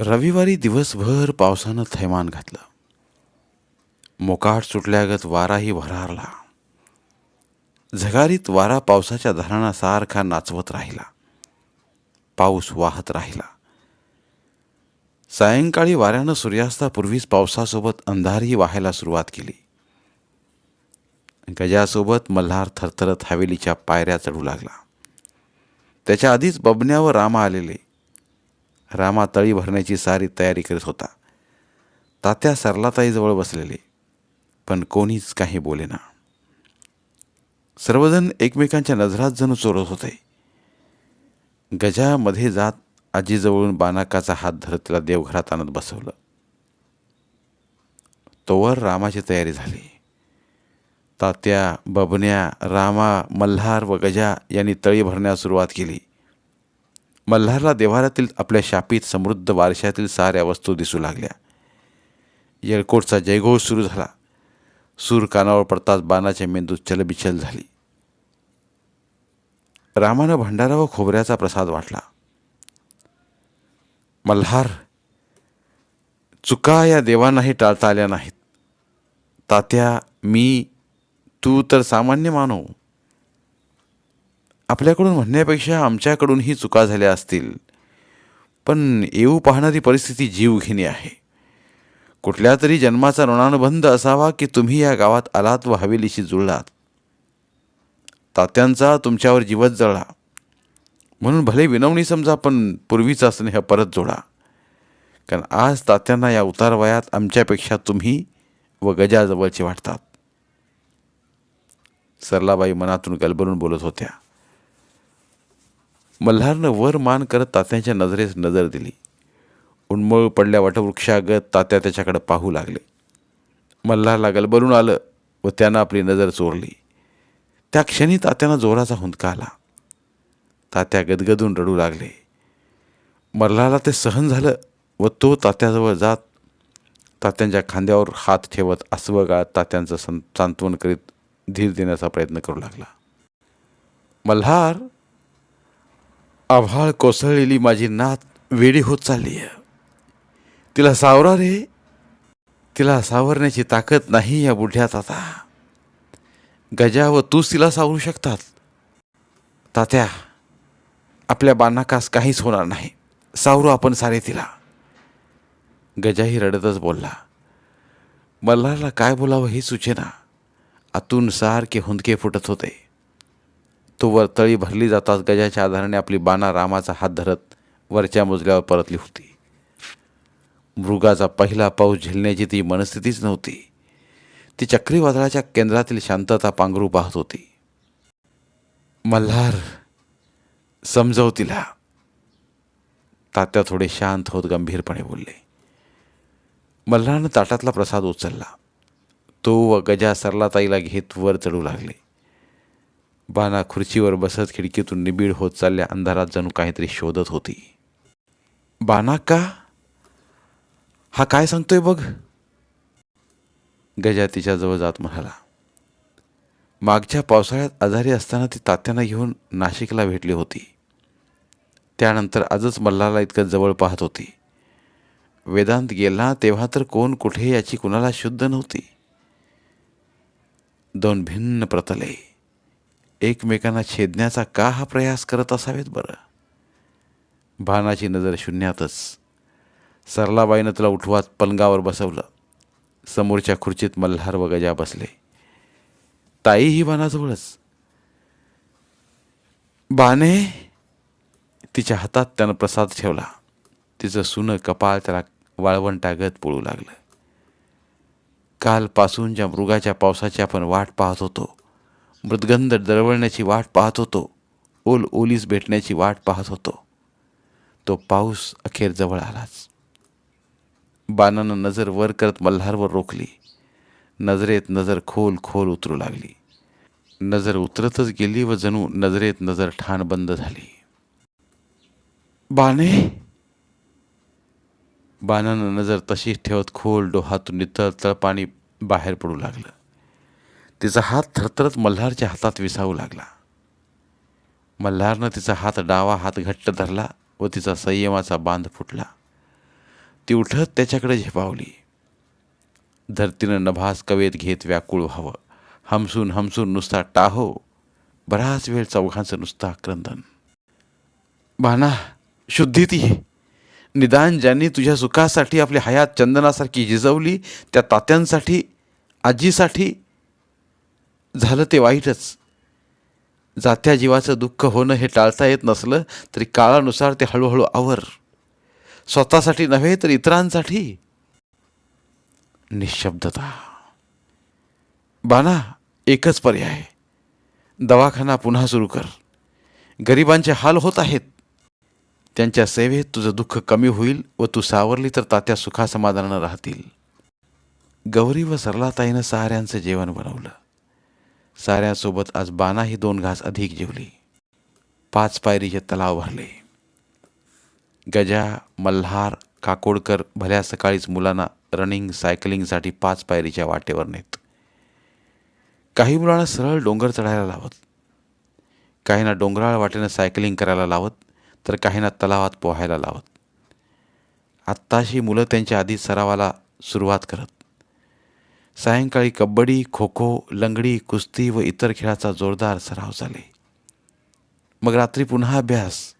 रविवारी दिवसभर पावसानं थैमान घातलं. मोकाट सुटल्यागत वाराही भरारला झगारीत वारा पावसाच्या धरणासारखा सारखा नाचवत राहिला. पाऊस वाहत राहिला. सायंकाळी वाऱ्यानं सूर्यास्तापूर्वीच पावसासोबत अंधारही वाहायला सुरुवात केली. गजासोबत मल्हार थरथरत हवेलीच्या पायऱ्या चढू लागला. त्याच्या आधीच बबण्यावर रामा आलेले. रामा तळी भरण्याची सारी तयारी करत होता. तात्या सरलाताईजवळ बसलेले पण कोणीच काही बोलेना सर्वजण एकमेकांच्या नजरात जणू चोरत होते. गजामध्ये जात आजीजवळून बानाकाचा हात धरत तिला देवघरात आणत बसवलं. तोवर रामाची तयारी झाली. तात्या बबन्या रामा मल्हार व गजा यांनी तळी भरण्यास सुरुवात केली. मल्हारला देवारातील आपल्या शापीत समृद्ध वारशातील साऱ्या वस्तू दिसू लागल्या. येळकोटचा जयघोष सुरू झाला. सूर कानावर पडताच बाणाच्या मेंदूत चलबिचल झाली. रामानं भंडारा व खोबऱ्याचा प्रसाद वाटला. मल्हार चुका या देवांनाही टाळता आल्या नाहीत. तात्या मी तू तर सामान्य मानव. आपल्याकडून म्हणण्यापेक्षा आमच्याकडूनही चुका झाल्या असतील. पण येऊ पाहणारी परिस्थिती जीवघेणी आहे. कुठल्या तरी जन्माचा ऋणानुबंध असावा की तुम्ही या गावात आलात व हवेलीशी जुळलात? तात्यांचा तुमच्यावर जीवच जळला. म्हणून भले विनवणी समजा पण पूर्वीचा स्नेह परत जोडा. कारण आज तात्यांना या उतार वयात आमच्यापेक्षा तुम्ही व गजाजवळचे वाटतात. सरलाबाई मनातून गलबलून बोलत होत्या. मल्हारनं वर मान करत तात्यांच्या नजरेस नजर दिली. उन्मळ पडल्या वटवृक्षागत तात्या त्याच्याकडे पाहू लागले. मल्हारला गलबलून आलं व त्यानं आपली नजर चोरली. त्या क्षणी तात्यानं जोराचा हुंदका आला. तात्या गदगदून रडू लागले. मल्हारला ते सहन झालं व तो तात्याजवळ जात तात्यांच्या खांद्यावर हात ठेवत अस्वगाळ तात्यांचं सं सांत्वन करीत धीर देण्याचा प्रयत्न करू लागला. मल्हार आभाळ कोसळलेली माझी नात वेडी होत चालली आहे. तिला सावरा रे. तिला सावरण्याची ताकद नाही या बुढ्यात आता. गजा व तूच तिला सावरू शकतात. तात्या आपल्या बानाकास काहीच होणार नाही. सावरू आपण सारे तिला. गजाही रडतच बोलला. मल्हारला काय बोलावं हे सुचेना. आतून सारखे हुंदके फुटत होते. तो वर तळी भरली जाताच गजाच्या आधाराने आपली बाणा रामाचा हात धरत वरच्या मजल्यावर परतली होती. मृगाचा पहिला पाऊस झेलण्याची ती मनस्थितीच नव्हती. ती चक्रीवादळाच्या केंद्रातील शांतता पांघरू पाहत होती. मल्हार समजव तिला. तात्या थोडे शांत होत गंभीरपणे बोलले. मल्हारनं ताटातला प्रसाद उचलला. तो व गजा सरलाताईला घेत वर चढू लागले. बाना खुर्चीवर बसत खिडकीतून निबीड होत चालल्या अंधारात जणू काहीतरी शोधत होती. बाना का? हा काय सांगतोय बघ? गजा तिच्याजवळ जात म्हणाला. मागच्या पावसाळ्यात आजारी असताना ती तात्यांना घेऊन नाशिकला भेटली होती. त्यानंतर आजच मल्हारला इतकं जवळ पाहत होती. वेदांत गेला तेव्हा तर कोण कुठे याची कुणाला शुद्ध नव्हती. दोन भिन्न प्रतले. एकमेकांना छेदण्याचा का हा प्रयास करत असावेत बरं? भानाची नजर शून्यातच. सरलाबाईनं तुला उठवात पलंगावर बसवलं. समोरच्या खुर्चीत मल्हार व गजा बसले. ताई ही बाणाजवळच बाने तिच्या हातात त्यानं प्रसाद ठेवला. तिचं सुनं कपाळ त्याला वाळवंटागत पळू लागलं. कालपासून ज्या मृगाच्या पावसाची आपण वाट पाहत होतो मृदगंध दरवळण्याची वाट पाहत होतो. ओल ओलीस भेटण्याची वाट पाहत होतो. तो पाऊस अखेर जवळ आलाच. बाणानं नजर वर करत मल्हारवर रोखली. नजरेत नजर खोल खोल उतरू लागली. नजर उतरतच गेली व जणू नजरेत नजर ठाण बंद झाली. बाणे! बाणानं नजर तशीच ठेवत खोल डोहातून नितळ तळपाणी बाहेर पडू लागलं. तिचा हात थरथरत मल्हारच्या हातात विसावू लागला. मल्हारनं तिचा हात डावा हात घट्ट धरला व तिचा संयमाचा बांध फुटला. ती उठत त्याच्याकडे झेपावली. धरतीनं नभास कवेत घेत व्याकुळ व्हावं. हमसून हमसून नुसता टाहो. बराच वेळ चौघांचं नुसता क्रंदन बाना शुद्धी ती निदान ज्यांनी तुझ्या सुखासाठी आपली हयात चंदनासारखी जिजवली त्या तात्यांसाठी आजीसाठी झालं ते वाईटच. जात्या जीवाचं दुःख होणं हे टाळता येत नसलं तरी काळानुसार ते हळूहळू आवर. स्वतःसाठी नव्हे तर इतरांसाठी. निशब्दता. बाना एकच पर्याय. दवाखाना पुन्हा सुरू कर. गरिबांचे हाल होत आहेत. त्यांच्या सेवेत तुझं दुःख कमी होईल व तू सावरली तर तात्या सुखासमाधानानं राहतील. गौरी व सरलाताईनं साऱ्यांचं जेवण बनवलं. साऱ्यांसोबत आज बानाही दोन घास अधिक जेवली. पाच पायरीचे तलाव भरले. गजा मल्हार काकोडकर भल्या सकाळीच मुलांना रनिंग सायकलिंगसाठी पाच पायरीच्या वाटेवर नेत. काही मुलांना सरळ डोंगर चढायला लावत. काहींना डोंगराळ वाटेनं सायकलिंग करायला लावत तर काहींना तलावात पोहायला लावत. आत्ताशी मुलं त्यांच्या आधी सरावाला सुरुवात करत. सायंकाळी कबड्डी खो खो लंगडी कुस्ती व इतर खेळाचा जोरदार सराव झाले. मग रात्री पुन्हा अभ्यास.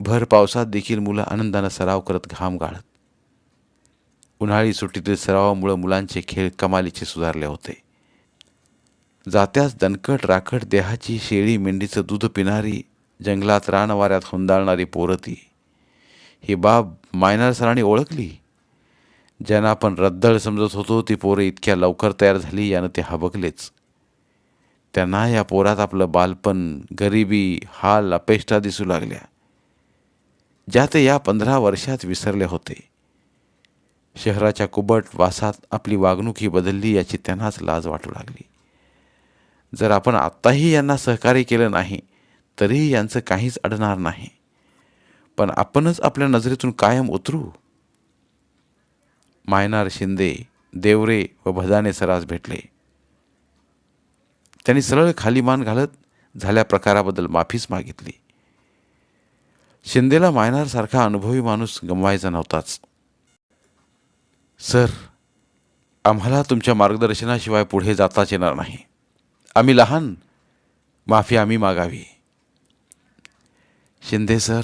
भर पावसात देखील मुलं आनंदानं सराव करत घाम गाळत. उन्हाळी सुट्टीतील सरावामुळं मुलांचे खेळ कमालीचे सुधारले होते. जात्यास दणकट राखट देहाची शेळी मेंढीचं दूध पिणारी जंगलात रानवाऱ्यात हुंदाळणारी पोरती ही बाब मायनार सरांनी ओळखली? ज्यांना आपण रद्दळ समजत होतो ती पोरं इतक्या लवकर तयार झाली यानं ते हबकलेच. त्यांना या पोरात आपलं बालपण गरिबी हाल अपेष्टा दिसू लागल्या ज्या ते या पंधरा वर्षात विसरले होते. शहराच्या कुबट वासात आपली वागणूक ही बदलली याची त्यांनाच लाज वाटू लागली. जर आपण आत्ताही यांना सहकार्य केलं नाही तरीही यांचं काहीच अडणार नाही. पण आपणच आपल्या नजरेतून कायम उतरू. मायनार शिंदे देवरे व भदाने सरास भेटले. त्यांनी सरळ खाली मान घालत झाल्या प्रकाराबद्दल माफीच मागितली. शिंदेला मायनारसारखा अनुभवी माणूस गमवायचा नव्हताच. सर आम्हाला तुमच्या मार्गदर्शनाशिवाय पुढे जाताच येणार नाही. आम्ही लहान. माफी आम्ही मागावी. शिंदे सर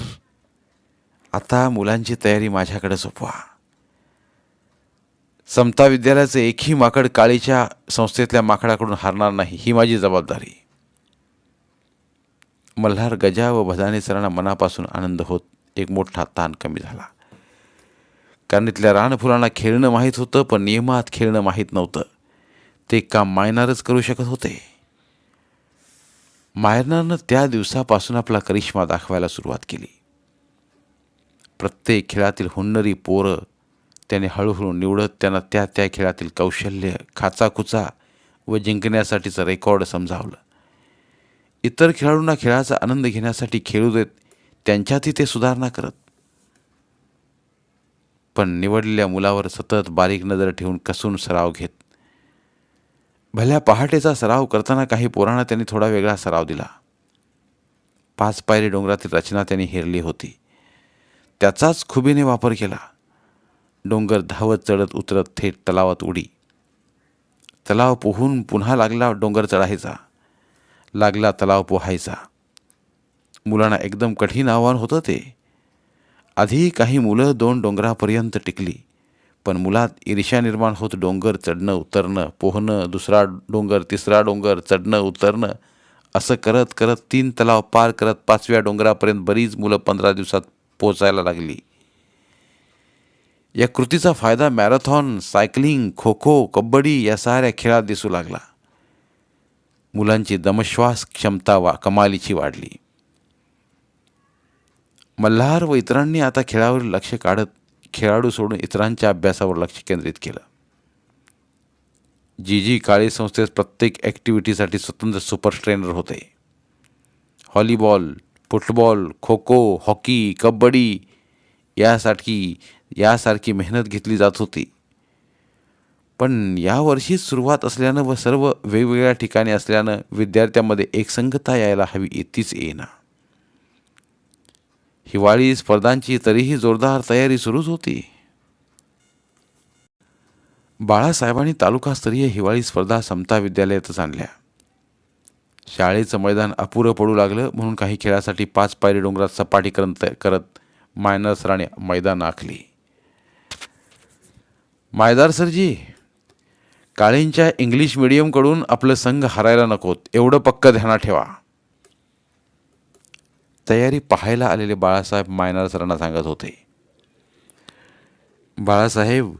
आता मुलांची तयारी माझ्याकडे सोपवा. समता विद्यालयाचं एकही माकड काळीच्या संस्थेतल्या माकडाकडून हारणार नाही ही माझी जबाबदारी. मल्हार गजा व भदाने सरांना मनापासून आनंद होत एक मोठा ताण कमी झाला. कारण इथल्या रानफुलांना खेळणं माहीत होतं पण नियमात खेळणं माहीत नव्हतं. ते काम मायनारच करू शकत होते. मायनारनं त्या दिवसापासून आपला करिश्मा दाखवायला सुरुवात केली. प्रत्येक खेळातील हुन्नरी पोरं त्याने हळूहळू निवडत त्यांना त्या त्या खेळातील कौशल्य खाचाखुचा व जिंकण्यासाठीचं रेकॉर्ड समजावलं. इतर खेळाडूंना खेळाचा आनंद घेण्यासाठी खेळू देत त्यांच्यातही ते सुधारणा करत. पण निवडलेल्या मुलावर सतत बारीक नजर ठेवून कसून सराव घेत. भल्या पहाटेचा सराव करताना काही पोरांना त्यांनी थोडा वेगळा सराव दिला. पाच पायरी डोंगरातील रचना त्यांनी हेरली होती. त्याचाच खुबीने वापर केला. डोंगर धावत चढत उतरत थेट तलावात उडी. तलाव पोहून पुन्हा लागला डोंगर चढायचा. लागला तलाव पोहायचा. मुलांना एकदम कठीण आव्हान होतं ते. आधी काही मुलं दोन डोंगरापर्यंत टिकली पण मुलात ईर्ष्या निर्माण होत डोंगर चढणं उतरणं पोहणं दुसरा डोंगर तिसरा डोंगर चढणं उतरणं असं करत करत तीन तलाव पार करत पाचव्या डोंगरापर्यंत बरीच मुलं पंधरा दिवसात पोचायला लागली. या कृतीचा फायदा मॅरेथॉन सायकलिंग खो खो कबड्डी या साऱ्या खेळात दिसू लागला. मुलांची दमश्वास क्षमता वा कमालीची वाढली. मल्हार व इतरांनी आता खेळावर लक्ष काढत खेळाडू सोडून इतरांच्या अभ्यासावर लक्ष केंद्रित केलं. जी जी काळे संस्थेत प्रत्येक ॲक्टिव्हिटीसाठी स्वतंत्र सुपर ट्रेनर होते. Volleyball football kho kho hockey kabaddi यासाठी यासारखी मेहनत घेतली जात होती. पण यावर्षीच सुरुवात असल्यानं व सर्व वेगवेगळ्या ठिकाणी असल्यानं विद्यार्थ्यांमध्ये एकसंगता यायला हवी इतकीच येईना. हिवाळी स्पर्धांची तरीही जोरदार तयारी सुरूच होती. बाळासाहेबांनी तालुकास्तरीय हिवाळी स्पर्धा समता विद्यालयातच आणल्या. शाळेचं मैदान अपुरं पडू लागलं म्हणून काही खेळासाठी पाच पायरी डोंगरात सपाटीकरण करत मायनसराने मैदान आखली. मायदार सरजी काळींच्या इंग्लिश मिडियमकडून आपलं संघ हरायला नकोत एवढं पक्क ध्यानात ठेवा. तयारी पाहायला आलेले बाळासाहेब मायनार सरांना सांगत होते. बाळासाहेब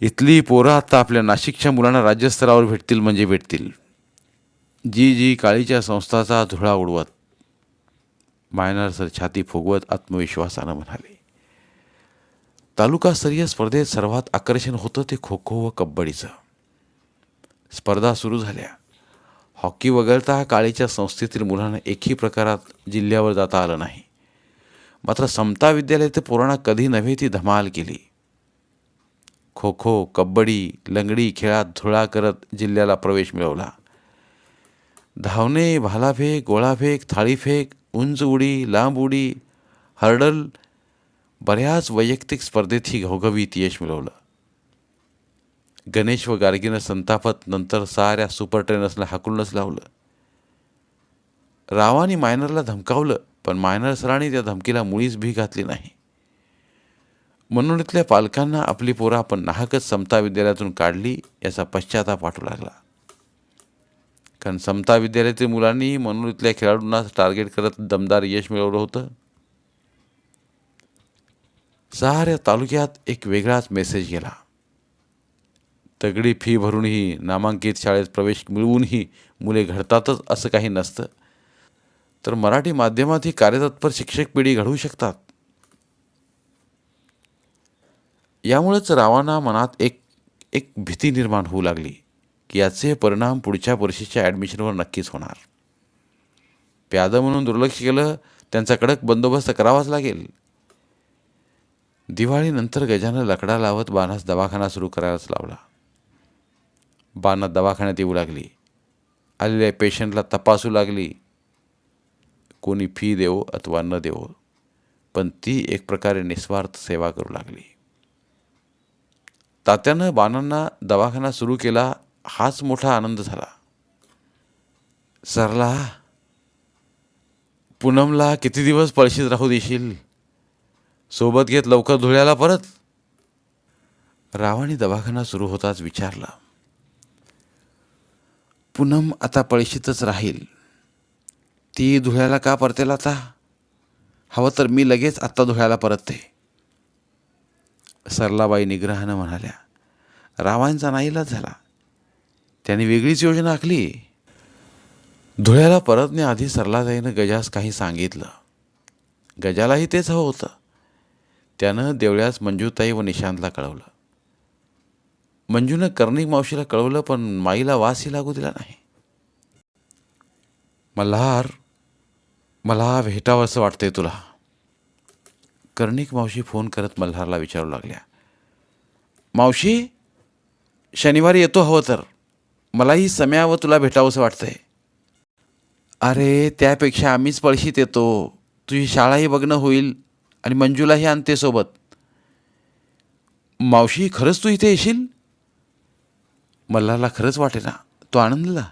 इथली पोरं आता आपल्या नाशिकच्या मुलांना राज्यस्तरावर भेटतील म्हणजे भेटतील. जी जी काळीच्या संस्थाचा धुळा उडवत मायनार सर छाती फुगवत आत्मविश्वासानं म्हणाले. तालुकास्तरीय स्पर्धेत सर्वात आकर्षण होतं ते खो खो व कबड्डीचं. स्पर्धा सुरू झाल्या. हॉकी वगळता काळीच्या संस्थेतील मुलांना एकही प्रकारात जिल्ह्यावर जाता आलं नाही. मात्र समता विद्यालयात पोरांना कधी नव्हे ती धमाल केली. खो खो कबड्डी लंगडी खेळात धुळा करत जिल्ह्याला प्रवेश मिळवला. धावणे भालाफेक गोळाफेक थाळीफेक उंच उडी लांब उडी हर्डल बऱ्याच वैयक्तिक स्पर्धेत ही घवघवीत यश मिळवलं. गणेश व गार्गीनं संतापत नंतर साऱ्या सुपर ट्रेनर्सला हाकलूनच लावलं. रावानी मायनरला धमकावलं पण मायनर सरांनी त्या धमकीला मुळीच भी घातली नाही. म्हणून इथल्या पालकांना आपली पोरं आपण नाहकच समता विद्यालयातून काढली याचा पश्चाताप वाटू लागला. कारण समता विद्यालयातील मुलांनी म्हणून इथल्या खेळाडूंना टार्गेट करत दमदार यश मिळवलं होतं. साऱ्या तालुक्यात एक वेगळाच मेसेज गेला. तगडी फी भरूनही नामांकित शाळेत प्रवेश मिळवूनही मुले घडतातच असं काही नसतं. तर मराठी माध्यमात ही कार्यतत्पर शिक्षक पिढी घडवू शकतात? यामुळेच रावांना मनात एक एक भीती निर्माण होऊ लागली की याचे परिणाम पुढच्या वर्षीच्या ॲडमिशनवर नक्कीच होणार. प्यादं म्हणून दुर्लक्ष केलं त्यांचा कडक बंदोबस्त करावाच लागेल. दिवाळीनंतर गजानं लकडा लावत बाणास दवाखाना सुरू करायलाच लावला. बाणा दवाखान्यात येऊ लागली. आलेल्या पेशंटला तपासू लागली. कोणी फी देवो अथवा न देवो पण ती एक प्रकारे निस्वार्थ सेवा करू लागली. तात्यानं बाणांना दवाखाना सुरू केला हाच मोठा आनंद झाला. सरला पूनमला किती दिवस पळशीत राहू देशील? सोबत घेत लवकर धुळ्याला परत. रावानी दवाखाना सुरू होताच विचारला. पूनम आता पळशीतच राहील. ती धुळ्याला का परतेल आता? हवं तर मी लगेच आत्ता धुळ्याला परतते. सरलाबाई निग्रहानं म्हणाल्या रावांचा नाईलाज झाला. त्याने वेगळीच योजना आखली. धुळ्याला परतण्याआधी सरलाताईनं गजास काही सांगितलं. गजालाही तेच हवं होतं. त्यानं देवळ्यास मंजूताई व निशांतला कळवलं. मंजूनं कर्णिक मावशीला कळवलं पण माईला वासही लागू दिला नाही. मल्हार मला भेटावं असं वाटतंय तुला. कर्णिक मावशी फोन करत मल्हारला विचारू लागल्या. मावशी शनिवारी येतो हवं तर. मलाही सम्यावं तुला भेटावंसं वाटतंय. अरे त्यापेक्षा आम्हीच पळशीत येतो. तुझी शाळाही बघणं होईल. आणि मंजूलाही आणते सोबत. मावशी खरंच तू इथे येशील? मल्हारला खरंच वाटे ना तो आनंदला.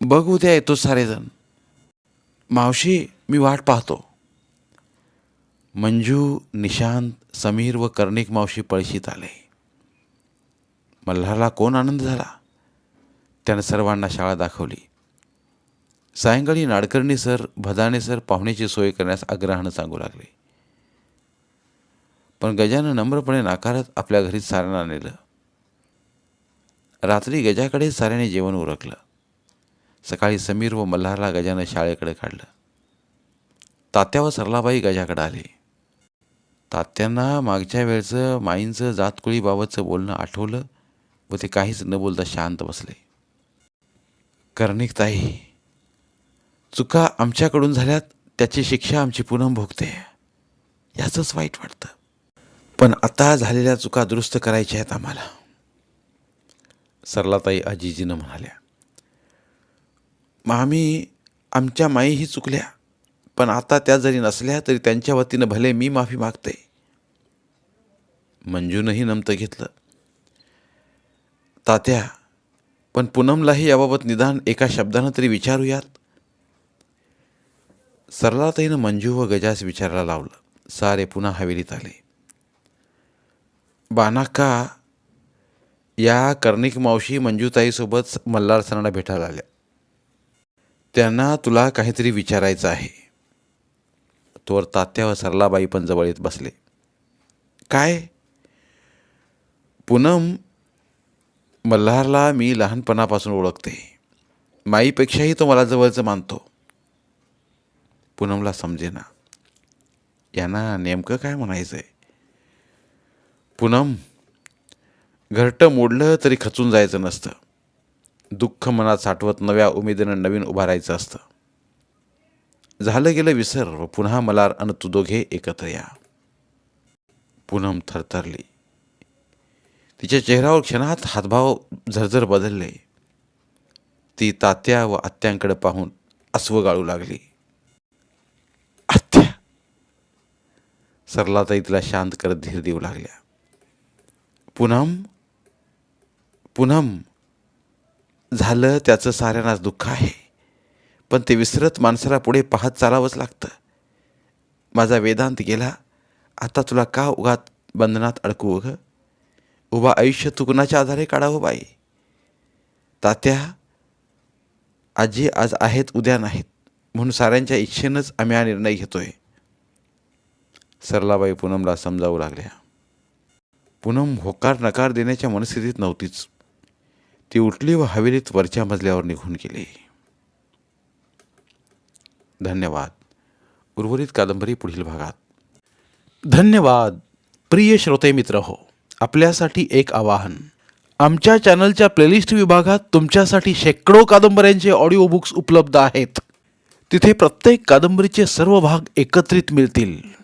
बघ उद्या येतो सारेजण. मावशी मी वाट पाहतो. मंजू निशांत समीर व कर्णिक मावशी पळशीत आले. मल्हारला कोण आनंद झाला? त्यानं सर्वांना शाळा दाखवली. सायंकाळी नाडकर्णी सर भदाने सर पाहुण्याची सोय करण्यास आग्रहानं सांगू लागले. पण गजानं नम्रपणे नाकारत आपल्या घरी साऱ्यांना नेलं. रात्री गजाकडे साऱ्याने जेवण उरकलं. सकाळी समीर व मल्हारला गजानं शाळेकडे काढलं. तात्या व सरलाबाई गजाकडे आले. तात्यांना मागच्या वेळचं माईंचं जातकुळीबाबतचं बोलणं आठवलं व ते काहीच न बोलता शांत बसले. कर्णिक ताई चुका आमच्याकडून झाल्यात त्याची शिक्षा आमची पुनम भोगते. याचंच वाईट वाटतं. पण आता झालेल्या चुका दुरुस्त करायच्या आहेत आम्हाला. सरलाताई आजीजीनं म्हणाल्या मग आम्ही आमच्या माईही चुकल्या पण आता त्या जरी नसल्या तरी त्यांच्या वतीनं भले मी माफी मागते. मंजूनंही नमतं घेतलं. तात्या पण पूनमलाही याबाबत निदान एका शब्दानं तरी विचारूयात. सरलाताईनं मंजू व गजास विचारायला लावलं. सारे पुन्हा हवेलीत आले. बानाका या कर्णिक मावशी मंजूताईसोबत मल्हार सरांना भेटायला आल्या. त्यांना तुला काहीतरी विचारायचं आहे. तोवर तात्या व सरलाबाई पण जवळ येत बसले. काय? पूनम मल्हारला मी लहानपणापासून ओळखते. माईपेक्षाही तो मला जवळचं मानतो. पूनमला समजेना. यांना नेमकं काय म्हणायचं आहे पूनम घरटं मोडलं तरी खचून जायचं नसतं. दुःख मनात साठवत नव्या उमेदीनं नवीन उभारायचं असतं. झालं गेलं विसर व पुन्हा मला अन तू दोघे एकत्र या. पूनम थरथरली. तिच्या चेहऱ्यावर क्षणात हातभाव झरझर बदलले. ती तात्या व आत्यांकडे पाहून अस्व गाळू लागली. आत्या! सरलाताई तिला शांत करत धीर देऊ लागल्या. पूनम पूनम झालं त्याचं साऱ्यांनाच दुःख आहे. पण ते विसरत माणसाला पुढे पाहत चालावंच लागतं. माझा वेदांत गेला आता तुला का उगात बंधनात अडकू ग उभा आयुष्य तुकणाच्या आधारे काढावं बाई? तात्या आजी आज आहेत उद्या नाहीत म्हणून साऱ्यांच्या इच्छेनंच आम्ही हा निर्णय घेतोय. सरलाबाई पूनमला समजावू लागल्या. पुनम होकार नकार देण्याच्या मनस्थितीत नव्हतीच. ती उठली व हवेलीत वरच्या मजल्यावर निघून गेली. धन्यवाद. उर्वरित कादंबरी पुढील भागात. धन्यवाद. प्रिय श्रोते मित्र हो आपल्यासाठी एक आवाहन. आमच्या चॅनलच्या प्लेलिस्ट विभागात तुमच्यासाठी शेकडो कादंबऱ्यांचे ऑडिओ बुक्स उपलब्ध आहेत. तिथे प्रत्येक कादंबरीचे सर्व भाग एकत्रित मिळतील.